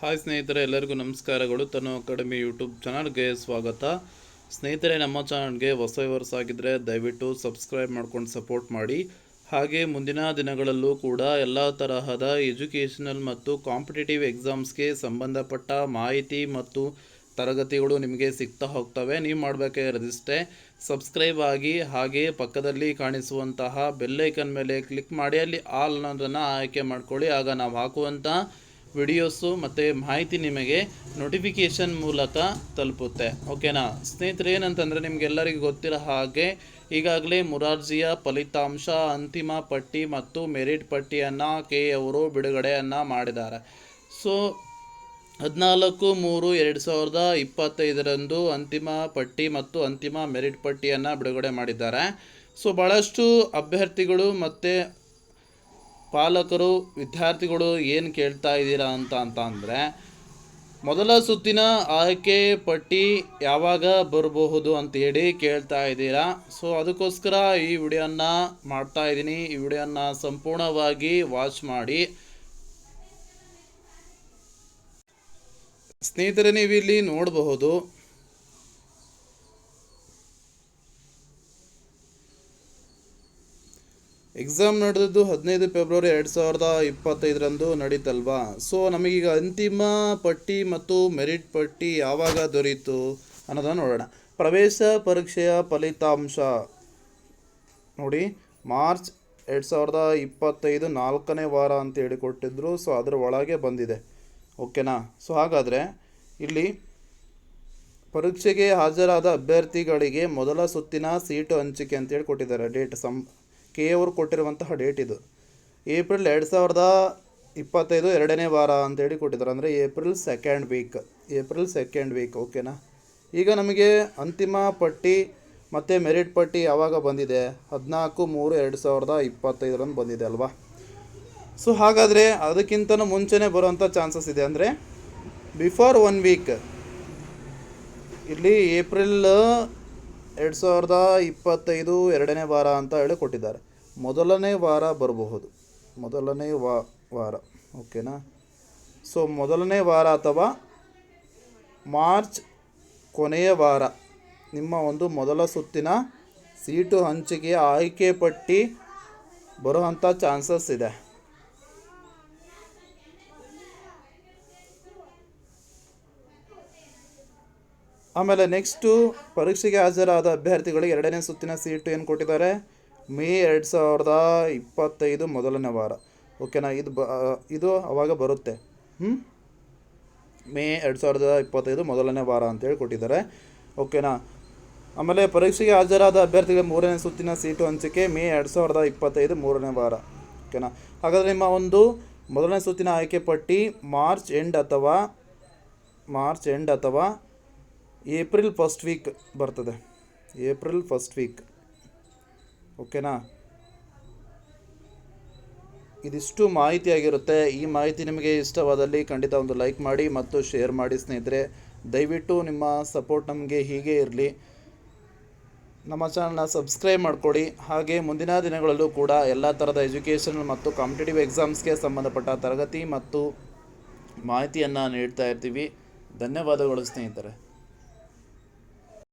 Hi ಸ್ನೇಹಿತರೆ, ಎಲ್ಲರಿಗೂ ನಮಸ್ಕಾರಗಳು. ತನು ಅಕಾಡೆಮಿ ಯೂಟ್ಯೂಬ್ ಚಾನಲ್ಗೆ ಸ್ವಾಗತ. ಸ್ನೇಹಿತರೆ, ನಮ್ಮ ಚಾನಲ್ಗೆ ಹೊಸ ವಿವರ್ಸ್ ಆಗಿದ್ದರೆ ದಯವಿಟ್ಟು ಸಬ್ಸ್ಕ್ರೈಬ್ ಮಾಡ್ಕೊಂಡು ಸಪೋರ್ಟ್ ಮಾಡಿ. ಹಾಗೆ ಮುಂದಿನ ದಿನಗಳಲ್ಲೂ ಕೂಡ ಎಲ್ಲ ತರಹದ ಎಜುಕೇಷನಲ್ ಮತ್ತು ಕಾಂಪಿಟೇಟಿವ್ ಎಕ್ಸಾಮ್ಸ್ಗೆ ಸಂಬಂಧಪಟ್ಟ ಮಾಹಿತಿ ಮತ್ತು ತರಗತಿಗಳು ನಿಮಗೆ ಸಿಗ್ತಾ ಹೋಗ್ತವೆ. ನೀವು ಮಾಡಬೇಕಾಗಿರೋದಿಷ್ಟೇ ಸಬ್ಸ್ಕ್ರೈಬ್ ಆಗಿ, ಹಾಗೆ ಪಕ್ಕದಲ್ಲಿ ಕಾಣಿಸುವಂತಹ ಬೆಲ್ಲೈಕನ್ ಮೇಲೆ ಕ್ಲಿಕ್ ಮಾಡಿ, ಅಲ್ಲಿ ಆಲ್ ಅನ್ನೋದನ್ನು ಆಯ್ಕೆ ಮಾಡ್ಕೊಳ್ಳಿ. ಆಗ ನಾವು ಹಾಕುವಂಥ ವಿಡಿಯೋಸು ಮತ್ತು ಮಾಹಿತಿ ನಿಮಗೆ ನೋಟಿಫಿಕೇಷನ್ ಮೂಲಕ ತಲುಪುತ್ತೆ. ಓಕೆನಾ ಸ್ನೇಹಿತರೆ, ಏನಂತಂದರೆ ನಿಮಗೆಲ್ಲರಿಗೂ ಗೊತ್ತಿರೋ ಹಾಗೆ ಈಗಾಗಲೇ ಮುರಾರ್ಜಿಯ ಫಲಿತಾಂಶ ಅಂತಿಮ ಪಟ್ಟಿ ಮತ್ತು ಮೆರಿಟ್ ಪಟ್ಟಿಯನ್ನು ಕೆ ಅವರು ಬಿಡುಗಡೆಯನ್ನು ಮಾಡಿದ್ದಾರೆ. ಸೊ ಹದಿನಾಲ್ಕು ಮೂರು ಎರಡು ಸಾವಿರದ ಇಪ್ಪತ್ತೈದರಂದು ಅಂತಿಮ ಪಟ್ಟಿ ಮತ್ತು ಅಂತಿಮ ಮೆರಿಟ್ ಪಟ್ಟಿಯನ್ನು ಬಿಡುಗಡೆ ಮಾಡಿದ್ದಾರೆ. ಸೊ ಭಾಳಷ್ಟು ಅಭ್ಯರ್ಥಿಗಳು ಮತ್ತು ಪಾಲಕರು, ವಿದ್ಯಾರ್ಥಿಗಳು ಏನು ಕೇಳ್ತಾ ಇದ್ದೀರಾ ಅಂತ ಅಂತ ಅಂದರೆ, ಮೊದಲ ಸುತ್ತಿನ ಆಯ್ಕೆ ಪಟ್ಟಿ ಯಾವಾಗ ಬರಬಹುದು ಅಂತ ಹೇಳಿ ಕೇಳ್ತಾ ಇದ್ದೀರಾ. ಸೊ ಅದಕ್ಕೋಸ್ಕರ ಈ ವಿಡಿಯೋನ ಮಾಡ್ತಾ ಇದ್ದೀನಿ. ಈ ವಿಡಿಯೋನ ಸಂಪೂರ್ಣವಾಗಿ ವಾಚ್ ಮಾಡಿ. ಸ್ನೇಹಿತರೆ, ನೀವು ಇಲ್ಲಿ ನೋಡಬಹುದು ಎಕ್ಸಾಮ್ ನಡೆದಿದ್ದು ಹದಿನೈದು ಫೆಬ್ರವರಿ ಎರಡು ಸಾವಿರದ ಇಪ್ಪತ್ತೈದರಂದು ನಡೀತಲ್ವಾ? ಸೊ ನಮಗೀಗ ಅಂತಿಮ ಪಟ್ಟಿ ಮತ್ತು ಮೆರಿಟ್ ಪಟ್ಟಿ ಯಾವಾಗ ದೊರೀತು ಅನ್ನೋದನ್ನು ನೋಡೋಣ. ಪ್ರವೇಶ ಪರೀಕ್ಷೆಯ ಫಲಿತಾಂಶ. ನೋಡಿ, ಮಾರ್ಚ್ ಎರಡು ಸಾವಿರದ ಇಪ್ಪತ್ತೈದು ನಾಲ್ಕನೇ ವಾರ ಅಂತ ಹೇಳಿಕೊಟ್ಟಿದ್ರು. ಸೊ ಅದರ ಒಳಗೆ ಬಂದಿದೆ. ಓಕೆನಾ ಸೊ ಹಾಗಾದರೆ ಇಲ್ಲಿ ಪರೀಕ್ಷೆಗೆ ಹಾಜರಾದ ಅಭ್ಯರ್ಥಿಗಳಿಗೆ ಮೊದಲ ಸುತ್ತಿನ ಸೀಟು ಹಂಚಿಕೆ ಅಂತ ಹೇಳಿ ಕೊಟ್ಟಿದ್ದಾರೆ ಡೇಟ್ ಸಂ ಕೆ ಅವರು ಕೊಟ್ಟಿರುವಂತಹ ಡೇಟ್ ಇದು. ಏಪ್ರಿಲ್ ಎರಡು ಸಾವಿರದ ಇಪ್ಪತ್ತೈದು ಎರಡನೇ ವಾರ ಅಂತೇಳಿ ಕೊಟ್ಟಿದ್ದಾರೆ. ಅಂದರೆ April second week April second week ಓಕೆನಾ ಈಗ ನಮಗೆ ಅಂತಿಮ ಪಟ್ಟಿ ಮತ್ತು ಮೆರಿಟ್ ಪಟ್ಟಿ ಯಾವಾಗ ಬಂದಿದೆ? ಹದಿನಾಲ್ಕು ಮೂರು ಎರಡು ಸಾವಿರದ ಇಪ್ಪತ್ತೈದರಂದು ಬಂದಿದೆ ಅಲ್ವಾ? ಸೊ ಹಾಗಾದರೆ ಅದಕ್ಕಿಂತನೂ ಮುಂಚೆನೇ ಬರುವಂಥ ಚಾನ್ಸಸ್ ಇದೆ. ಅಂದರೆ ಬಿಫೋರ್ ಒನ್ ವೀಕ್ ಇಲ್ಲಿ ಏಪ್ರಿಲ್ ಎರಡು ಸಾವಿರದ ಇಪ್ಪತ್ತೈದು ಎರಡನೇ ವಾರ ಅಂತ ಹೇಳಿ ಕೊಟ್ಟಿದ್ದಾರೆ. ಮೊದಲನೇ ವಾರ ಬರಬಹುದು. ಮೊದಲನೇ ವಾ, ವಾರ, ಓಕೆನಾ? ಸೊ ಮೊದಲನೇ ವಾರ ಅಥವಾ ಮಾರ್ಚ್ ಕೊನೆಯ ವಾರ ನಿಮ್ಮ ಒಂದು ಮೊದಲ ಸುತ್ತಿನ ಸೀಟು ಹಂಚಿಕೆ ಆಯ್ಕೆ ಪಟ್ಟಿ ಬರುವಂಥ ಚಾನ್ಸಸ್ ಇದೆ. ಆಮೇಲೆ ನೆಕ್ಸ್ಟು ಪರೀಕ್ಷೆಗೆ ಹಾಜರಾದ ಅಭ್ಯರ್ಥಿಗಳಿಗೆ ಎರಡನೇ ಸುತ್ತಿನ ಸೀಟು ಏನು ಕೊಟ್ಟಿದ್ದಾರೆ? ಮೇ ಎರಡು ಸಾವಿರದ ಇಪ್ಪತ್ತೈದು ಮೊದಲನೇ ವಾರ. ಓಕೆನಾ ಇದು ಬ ಇದು ಅವಾಗ ಬರುತ್ತೆ. ಹ್ಞೂ ಮೇ ಎರಡು ಸಾವಿರದ ಇಪ್ಪತ್ತೈದು ಮೊದಲನೇ ವಾರ ಅಂತೇಳಿ ಕೊಟ್ಟಿದ್ದಾರೆ. ಓಕೆನಾ ಆಮೇಲೆ ಪರೀಕ್ಷೆಗೆ ಹಾಜರಾದ ಅಭ್ಯರ್ಥಿಗಳ ಮೂರನೇ ಸುತ್ತಿನ ಸೀಟು ಹಂಚಿಕೆ ಮೇ ಎರಡು ಸಾವಿರದ ಇಪ್ಪತ್ತೈದು ಮೂರನೇ ವಾರ. ಓಕೆನಾ ಹಾಗಾದರೆ ನಿಮ್ಮ ಒಂದು ಮೊದಲನೇ ಸುತ್ತಿನ ಆಯ್ಕೆ ಪಟ್ಟಿ ಮಾರ್ಚ್ ಎಂಡ್ ಅಥವಾ, ಮಾರ್ಚ್ ಎಂಡ್ ಅಥವಾ ಏಪ್ರಿಲ್ ಫಸ್ಟ್ ವೀಕ್ ಬರ್ತದೆ. April first week. ಓಕೆನಾ? ಇದಿಷ್ಟು ಮಾಹಿತಿ ಆಗಿರುತ್ತೆ. ಈ ಮಾಹಿತಿ ನಿಮಗೆ ಇಷ್ಟವಾದಲ್ಲಿ ಖಂಡಿತ ಒಂದು ಲೈಕ್ ಮಾಡಿ ಮತ್ತು ಶೇರ್ ಮಾಡಿ ಸ್ನೇಹಿತರೆ. ದಯವಿಟ್ಟು ನಿಮ್ಮ ಸಪೋರ್ಟ್ ನಮಗೆ ಹೀಗೆ ಇರಲಿ. ನಮ್ಮ ಚಾನಲ್ನ ಸಬ್ಸ್ಕ್ರೈಬ್ ಮಾಡಿಕೊಡಿ ಹಾಗೆ ಮುಂದಿನ ದಿನಗಳಲ್ಲೂ ಕೂಡ ಎಲ್ಲ ಥರದ ಎಜುಕೇಷನ್ ಮತ್ತು ಕಾಂಪಿಟೇಟಿವ್ ಎಕ್ಸಾಮ್ಸ್ಗೆ ಸಂಬಂಧಪಟ್ಟ ತರಗತಿ ಮತ್ತು ಮಾಹಿತಿಯನ್ನು ನೀಡ್ತಾ ಇರ್ತೀವಿ. ಧನ್ಯವಾದಗಳು ಸ್ನೇಹಿತರೆ.